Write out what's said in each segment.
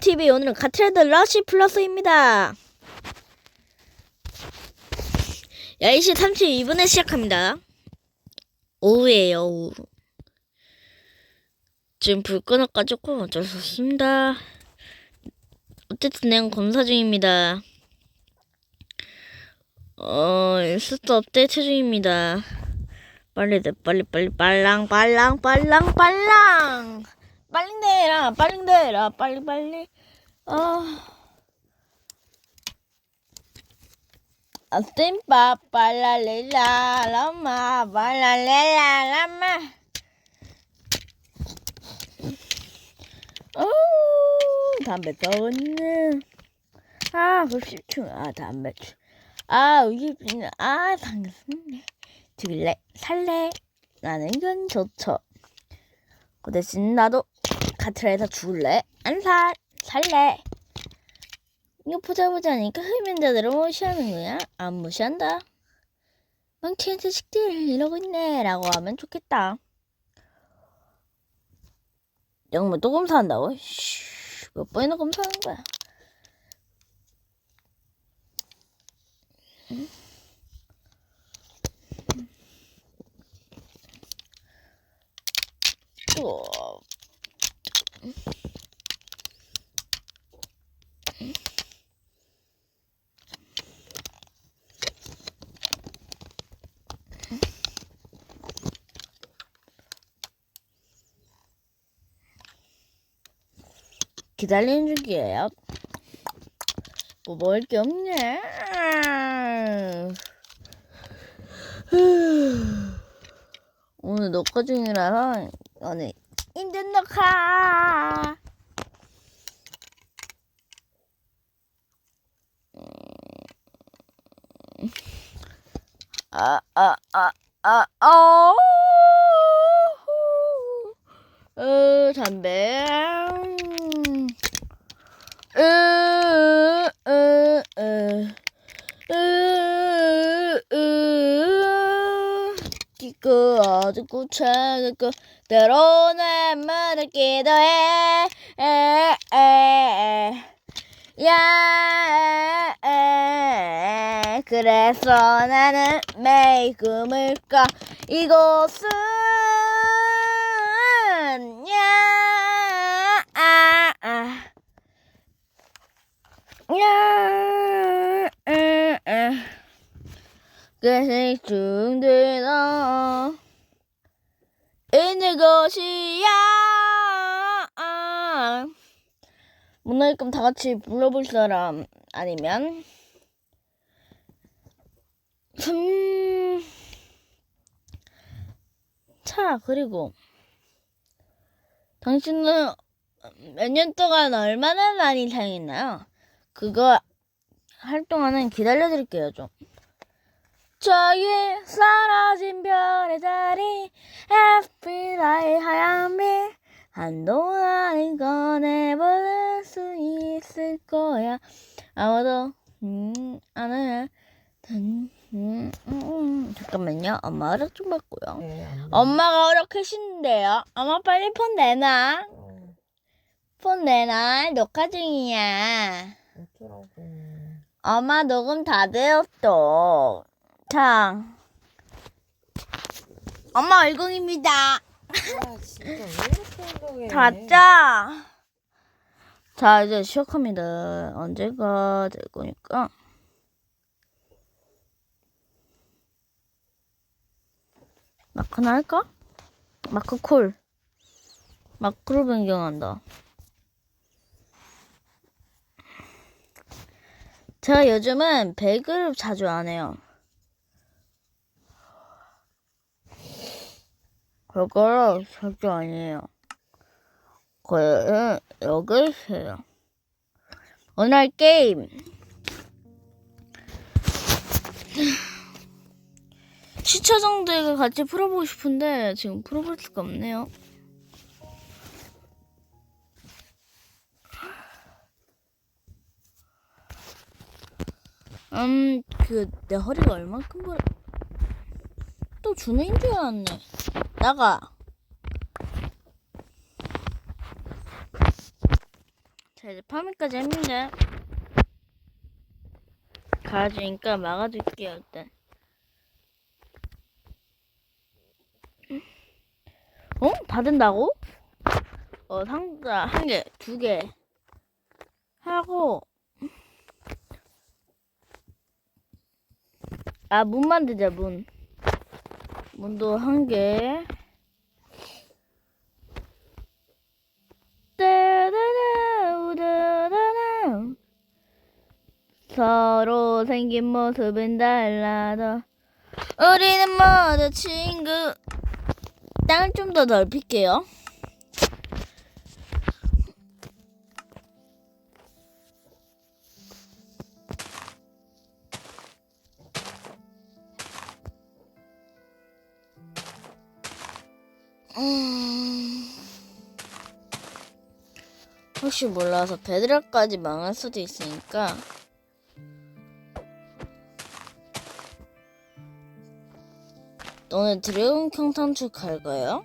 TV 오늘은 가트레드 러시 플러스입니다. 10시 32분에 시작합니다. 오후에요, 오후. 지금 불 꺼놨가지고 어쩔 수 없습니다. 어쨌든 내가 검사 중입니다. 어, 일수도 업데이트 중입니다. 빨리 내 빨리 빨리 빨랑 빨랑 빨랑 빨랑 빨리 내라 빨리 내라 빨리 빨리. 아. 아침밥 빨랄레라 라마 빨랄레라 라마. 어 담배 떠오르네. 아 급식충 아 담배 아 우유빈 아 반갑습니다 들래 살래. 나는 건 좋죠. 그 대신 나도 카트라에서 줄래? 안 살 살래. 이거 보자 보자니까 흡연자들을 무시하는 거야? 안 무시한다. 망치한 자식들 이러고 있네 라고 하면 좋겠다. 영문 또 검사한다고? 쉬, 몇 번이나 검사하는 거야? 또 기다리는 중이에요. 뭐 먹을 게 없네. 오늘 녹화 중이라서 오늘 힘든 녹화. 아, 아, 아, 아, 아, 어, 담배. 으, 으, 으, 으, 으, 기고 어둡고 차갑고 때로는 말을 기도해. 야 에, 그래서 나는 매일 꿈을 꿔 이곳은. 야 아, 아. 그새 중들어 있는 것이야. 문화일 거면 다 같이 불러볼 사람 아니면 음. 자 그리고 당신은 몇 년 동안 얼마나 많이 사용했나요? 그거 할 동안은 기다려드릴게요 좀. 저기 사라진 별의 자리 FBI의 하얀 빛 한동안 꺼내볼 수 있을 거야 아무도 음, 안 해. 음, 음, 음. 잠깐만요 엄마 허락 좀 받고요 네. 엄마가 허락하신대요 엄마 빨리 폰 내놔 어, 폰 내놔 녹화 중이야 어쩌라고. 엄마 녹음 다 되었어. 자, 엄마 얼공입니다. 아, 진짜 왜 이렇게 행동해? 자 이제 시작합니다. 언제가 될 거니까. 마크나 할까? 마크 콜. 마크로 변경한다. 제가 요즘은 배그를 자주 안 해요. 그거를 자주 아니에요. 그래, 여기 있어요. 오늘 할 게임. 시청자들과 같이 풀어보고 싶은데 지금 풀어볼 수가 없네요. 음, 그, 내 허리가 얼만큼 벌, 또 준우인 줄 알았네. 나가. 자 이제 파밍까지 합니다. 가지니까 막아둘게요 일단. 어? 다 된다고? 어 상자 한 개, 두 개 하고 아 문 만들자 문. 문도 한 개. 서로 생긴 모습은 달라도 우리는 모두 친구. 땅을 좀 더 넓힐게요 혹시 몰라서 베드락까지 망할 수도 있으니까. 오늘 드래곤 경탄출 갈 거예요?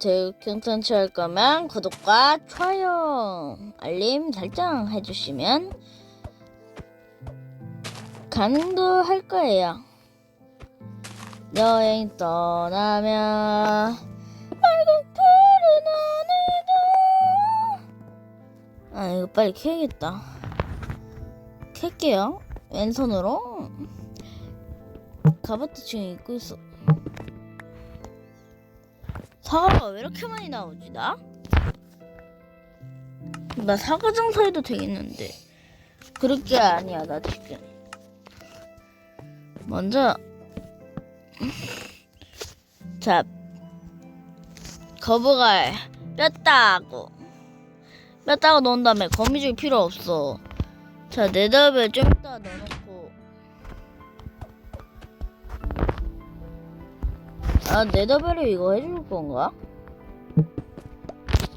드래곤 경탄출 할 거면 구독과 좋아요 알림 설정 해주시면 가능도 할 거예요. 여행 떠나면 아 이거 빨리 켜야겠다. 켤게요. 왼손으로. 가바트 지금 입고 있어. 사과가 왜 이렇게 많이 나오지 나? 나 사과 장사해도 되겠는데. 그럴 게 아니야 나 지금. 먼저. 자 거북알 뼈다고 뼈다고 넣은 다음에 거미줄 필요 없어. 자 네더벨 좀 이따 넣어놓고. 아 네더벨을 이거 해줄 건가?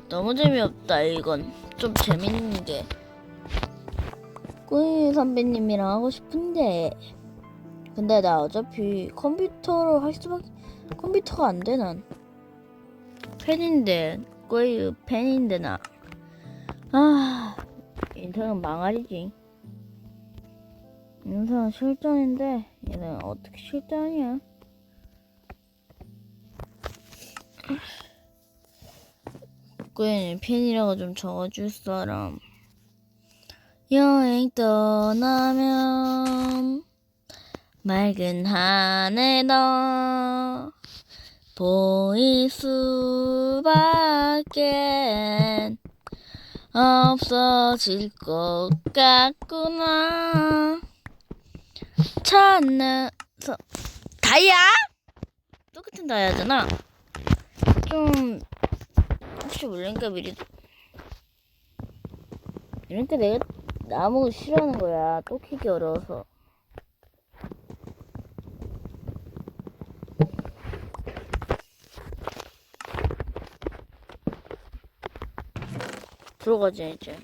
너무 재미없다 이건. 좀 재밌는 게. 꾸이 선배님이랑 하고 싶은데. 근데 나 어차피 컴퓨터로 할 수밖에 컴퓨터가 안 돼 난. 펜인데 꾸이 펜인데 나 아 인터넷 망할이지. 인터넷 실전인데 얘는 어떻게 실전이야? 꾸이는 펜이라고 좀 적어줄 사람. 여행 떠나면 맑은 하늘도 보일 수밖에 없어질 것 같구나. 찾나서 다이아? 똑같은 다이아잖아. 좀 혹시 모르니까 미리 이러니까 내가 나무 싫어하는 거야. 또 키기 어려워서 들어가자 이제.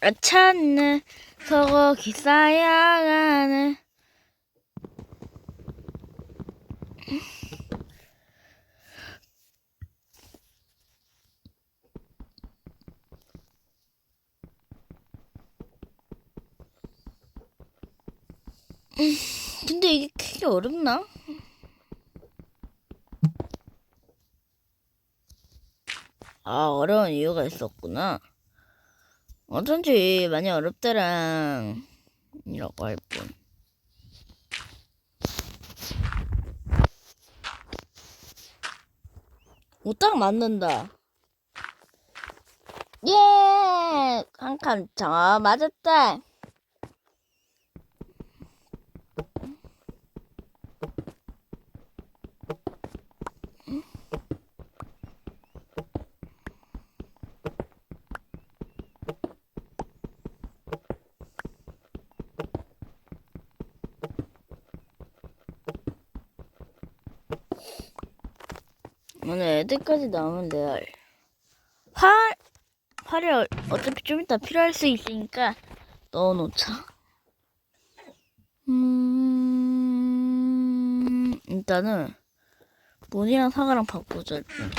아 찾네. 서거 기사야가네 근데 이게 크기 어렵나? 아, 어려운 이유가 있었구나. 어쩐지 많이 어렵더랑 이라고 할 뿐. 오, 딱 맞는다. 예! 한 칸, 자, 맞았다. 애들까지 나오면 레알. 활, 활이 어- 어차피 좀 이따 필요할 수 있으니까 넣어놓자. 음, 일단은 문이랑 사과랑 바꾸자. 일단.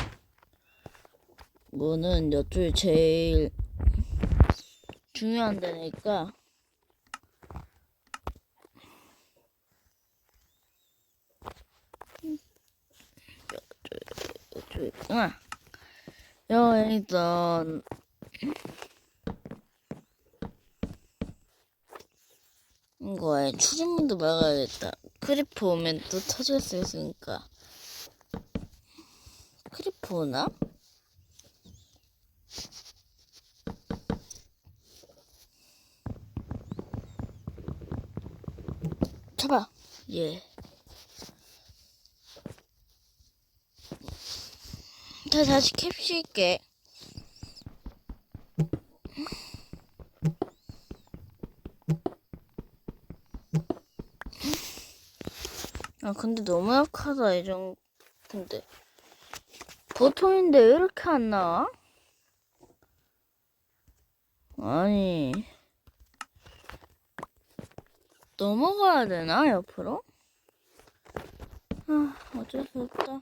뭐는 이쪽이 제일 중요한 데니까 이쪽 있구나. 여기던 이거에 출입문도 막아야겠다. 크리프 오면 또 터질 수 있으니까. 크리프 오나? 잡아. 예. 자, 다시 캡실게. 아, 근데 너무 약하다, 이 정도. 근데. 보통인데 왜 이렇게 안 나와? 아니. 넘어가야 되나, 옆으로? 아, 어쩔 수 없다.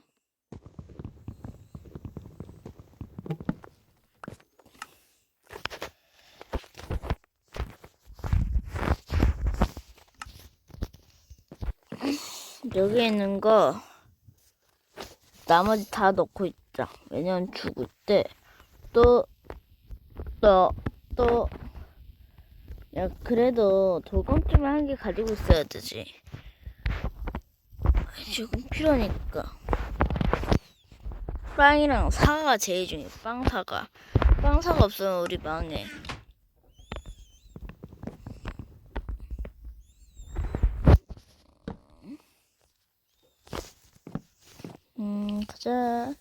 여기 있는 거 나머지 다 넣고 있자. 왜냐면 죽을 때 또 또 또 야 그래도 돌검쯤을 한개 가지고 있어야 되지. 지금 필요하니까. 빵이랑 사과 제일 중요해. 빵 사과. 빵 사과 없으면 우리 망해. 음, 가자.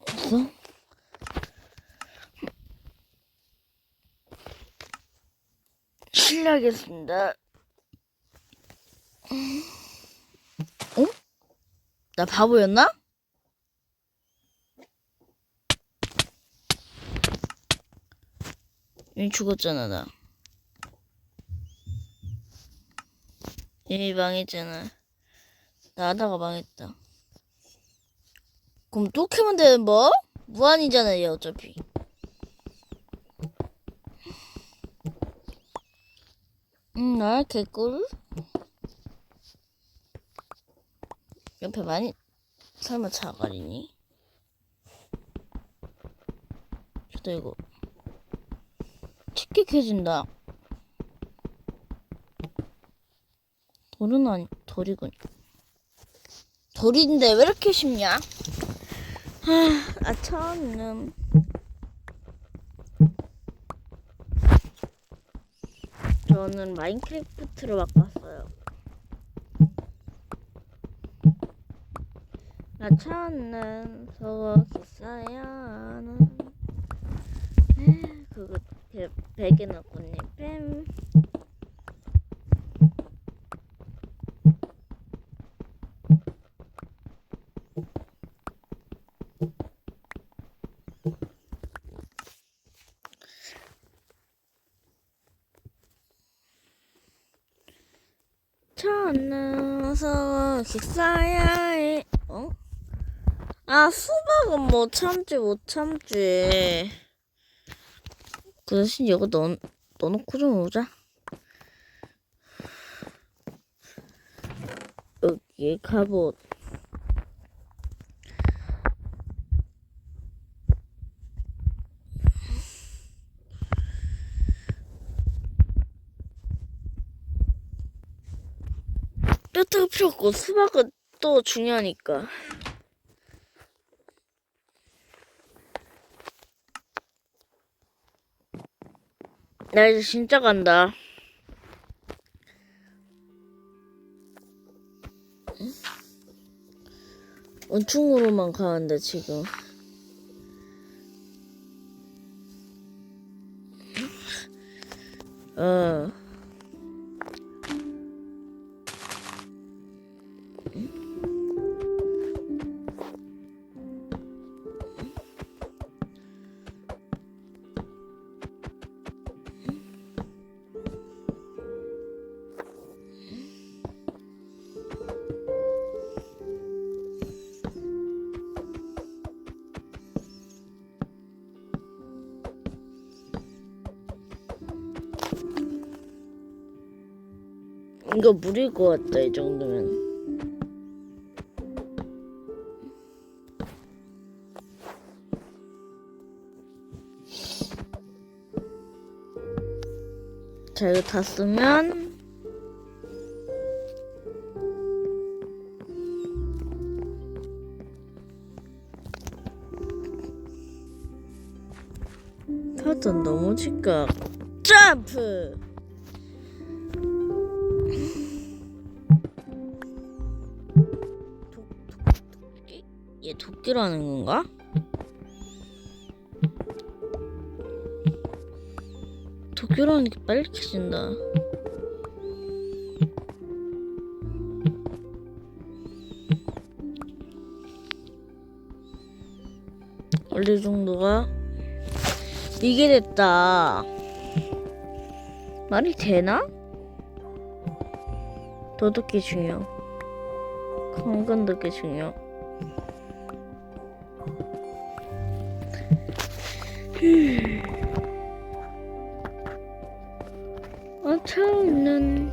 없어? 실례하겠습니다. 어? 나 바보였나? 이미 죽었잖아, 나. 이미 망했잖아. 나 하다가 망했다. 그럼 또 캐면 되는 뭐? 무한이잖아, 얘 어차피. 응, 나 개꿀. 옆에 많이, 설마 자갈이니? 저도 이거. 쉽게 캐진다. 돌은 아니, 돌이군. 돌인데 왜 이렇게 쉽냐? 하, 아차는. 저는 마인크래프트로 바꿨어요. 아차는 서거 기사야는 그거 배, 베개 넣고니 뱀. 천어서 식사야 해. 어? 아 수박은 뭐 참지 못 참지. 그 대신 이거 넣, 넣어놓고 좀 오자. 여기 갑옷. 없고 수박은 또 중요하니까. 나 이제 진짜 간다. 응? 원충으로만 가는데 지금. 어. 이거 물일 것 같다 이 정도면. 자 이거 다 쓰면. 타던 넘어질까 점프 얘 도끼라는 건가? 도끼라는 게 빨리 캐진다 원래 정도가 이게 됐다. 말이 되나? 도둑이 중요. 건건도끼 중요. 어, 처음은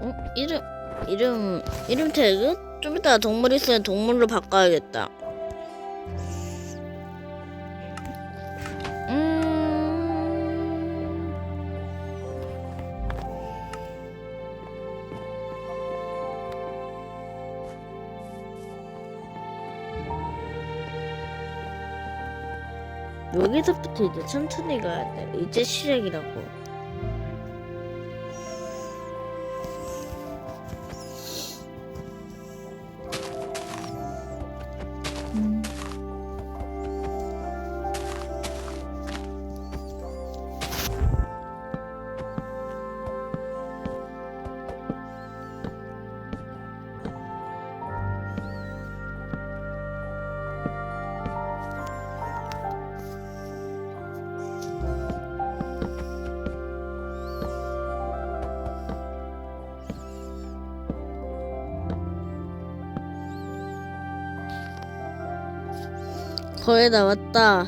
어, 이름 이름 이름 태그? 좀 이따 동물 있으면 동물로 바꿔야겠다. 여기서부터 이제 천천히 가야 돼. 이제 시작이라고. 거의 다 왔다.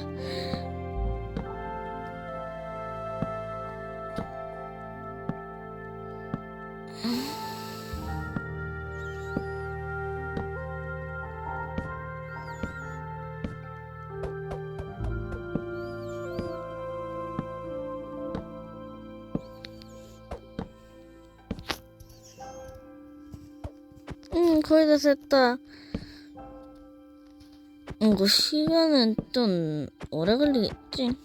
응, 거의 다 됐다. 이거 시간은 좀 오래 걸리겠지?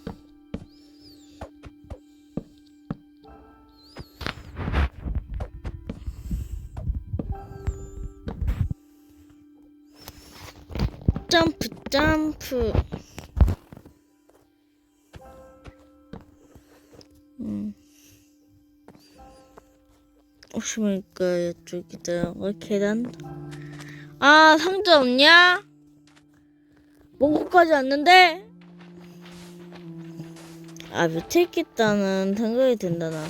점프 점프 음. 오시니까 이쪽이다 어, 계단 아 상자 없냐? 먼 곳까지 왔는데 아 밑에 있겠다는 생각이 든다 나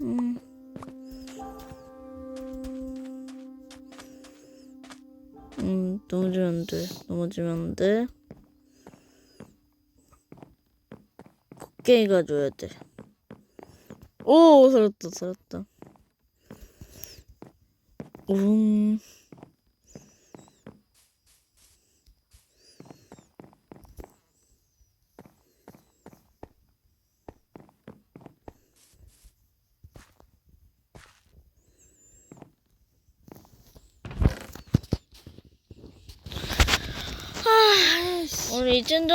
음. 음, 넘어지면 안 돼. 넘어지면 안 돼. 곡괭이가 줘야 돼. 오, 살았다, 살았다. 음. 아, 이쯤 정도